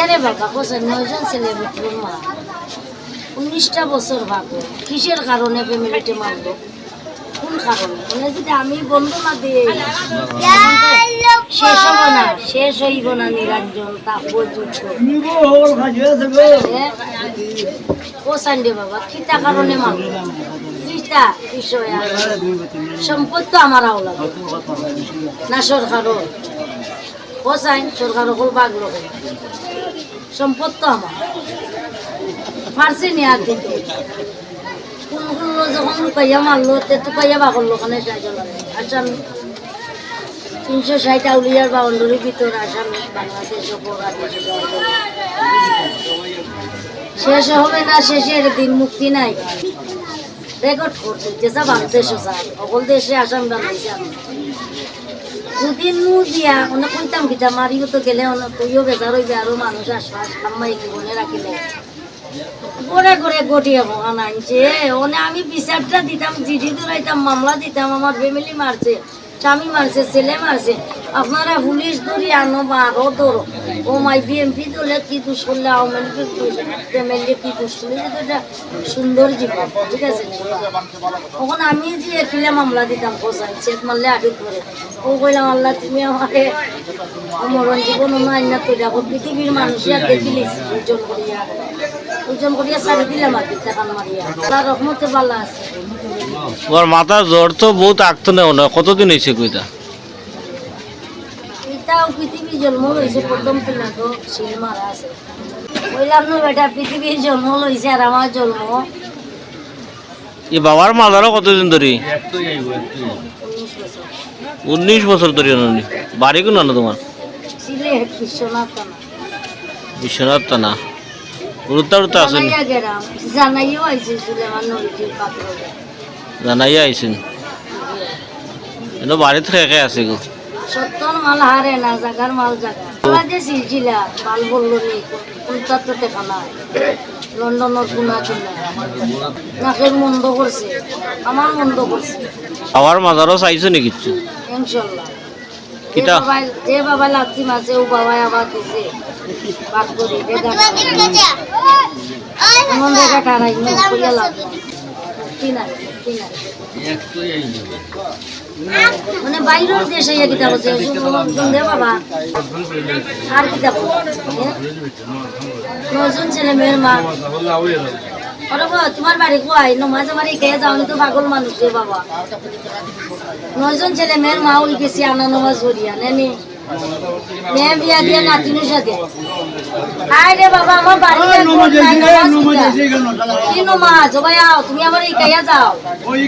বাচ্চারে বাবা? কোসেন নয়জন ছেলে বেটির মা। উনিশটা বছর ভাবো কিসের কারণে ফ্যামিলিতে মারলো? কোন কারণে? মানে যদি আমি বন্ধু না দিয়ে শেষ হব না, শেষ হইব না নিরঞ্জন তাপর যুদ্ধ ও বাবা, কিতা কারণে মারলো? কিতা বিষয় সম্পদ তো আমার আওলা না সরকারও। ও সরকার সকল বাঘ লোক সম্পদ তো আমার। পারছি নি আর দিতে কোন কোন যখন লুকাইয়া মারলো, তে টুকাইয়া বাগর লোকানে আসামি তিনশো ষাট আউলিয়ার বাউন্ডারির ভিতর আসামি বাংলাদেশ শেষ হবে না শেষের দিন, মুক্তি নাই। রেকর্ড করতে যেসব বাংলাদেশ সকল দেশে আসাম বাংলাদেশে আমি মু দিয়া অন্য কইতাম কিতা মারিও তো গেলে অন্য তুইও বেজার হইবে আরও মানুষ আশ্বাস কি জীবনে রাখিলে গড়ে গড়ে গটিয়ে ভগা নাইছে ওনে আমি বিচারটা দিতাম চিঠি দৌড়াইতাম মামলা দিতাম আমার ফ্যামিলি মারছে স্বামী মারছে ছেলে মারছে আপনারা পুলিশ ধরি আনো বা আরও ধরো। ও মাই বিএমপি দলে কি দুষ করলে আওয়ামী লীগের কি দুষ করলে? এটা সুন্দর জীবন, ঠিক আছে? তখন আমি যে একিলে মামলা দিতাম কোসাই চেক মারলে আগে করে ও কইলাম, আল্লাহ, তুমি আমাকে মরণ জীবন নাই না তো দেখো পৃথিবীর মানুষই আর দেখিলিস ওজন করিয়া ওজন করিয়া ছাড়ি দিলাম আর টাকা মারিয়া। আল্লাহ রহমতে ভালো আছে। ওর মাথার জ্বর তো বহুত আগতো নেও না, কতদিন হয়েছে কইতা? এটাও পৃথিবী জন্ম লইছে প্রথম পিলা তো শিল মারা আছে। বললাম না বেটা পৃথিবীর জন্ম লইছে আর আমার জন্ম। ই বাবার মাজারও কতদিন ধরে? উনিশ বছর। ধরে বাড়ি কোন আনো তোমার? বিশ্বনাথ টানা উড়ুতা উড়ুতা আসেন জানাইয়া আইছেন। এনে বাড়িতে খেয়ে আছে গো। সত্তর মাল হারে না জাগার মাল জাগা। যে সিলছিলা মাল বলল নি তো লন্ডনের নাকের মন্দ করছে আমার মন্দ করছে। বাবার মাজারও চাইছো নি কিচ্ছু ইনশাল্লাহ? যে বাবা লাগছি ও আবার দিছে। বাদ করি বেগা মানে বাইরের দেশে ইয়ে কিতাব আছে শুনলে বাবা। আর কিতাব নজন ছেলে মেয়ের মা। ওরে তোমার বাড়ি কোয়াই নমাজ আমার খেয়ে যাও আমি তো পাগল মানুষ রে বাবা। নয়জন ছেলে মেয়ের মা উল গেছি আনা নমাজ করিয়া নেনি মেয়ে বিয়া দিয়ে নাতিনের সাথে। আয় রে বাবা আমার বাড়ি? কি নমাজ? ও ভাই আও তুমি আবার এই যাও।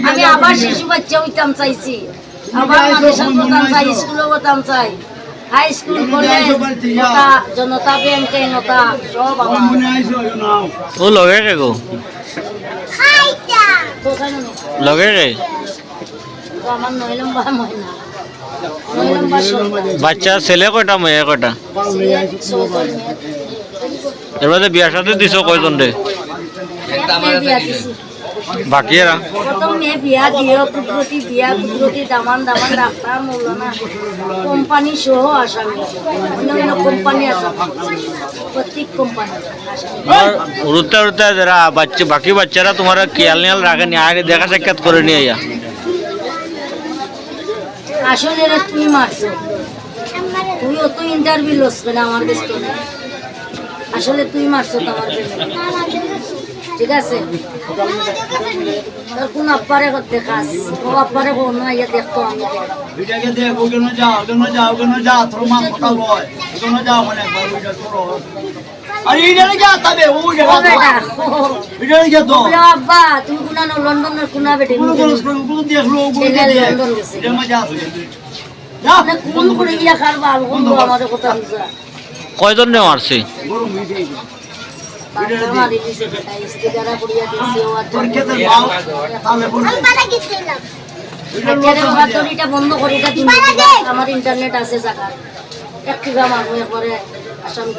আমি আবার শিশু বাচ্চা হইতাম চাইছি। আবার মানুষের হতাম চাই স্কুলে হতাম চাই। হাই স্কুল কলেজ নতা জনতা ব্যাংকে নতা সব আমার। ও লগে কে গো? লগে কে? আমার নয় লম্বা ময়না। বাচ্চা ছেলে কয়টা মেয়ে কয়টা? চৌধুরী বিয়া সাথে দিছো কয়জন রে? একটা মেয়ে বিয়া দিছি। বাকি এরা? প্রথম মেয়ে বিয়া কুদরতি বিয়া কুদরতি দামান দামান ডাক্তার মৌলানা। কোম্পানি সহ আসামি। অন্য কোম্পানি আসামি প্রত্যেক কোম্পানি আর উড়ুতা উড়ুতা যারা বাচ্চা বাকি বাচ্চারা তোমার খেয়াল নিয়াল রাখেনি আগে দেখা সাক্ষাৎ করে নিয়ে আসলে তুই মারছো। তুই অত ইন্টারভিউ লস আমার কাছে আসলে তুই মারছো তো আমার family। ঠিক আছে? তোর কোন আপ্পারে করতে খাস ও আপ্পারে কোন ইয়ে দেখতো আমি। দেখ ওখানে যা ওখানে যা ওখানে যা তোর মা কথা বল ওখানে যা মানে একবার করো। আরে ও বেটা তো। আব্বা তুমি কোনা নো লন্ডনের কোনা বেটে কোন কোন কোন দেখল ওগুলো ছেলে দেখ। লন্ডন গেছে। এটা মজা আছে যা কোন করে গিয়া খারবা? আলগুন আমাদের কথা কয়জন নে মারছে? বন্ধ করি তুমি দিবা। আমার ইন্টারনেট আছে জায়গা আসামি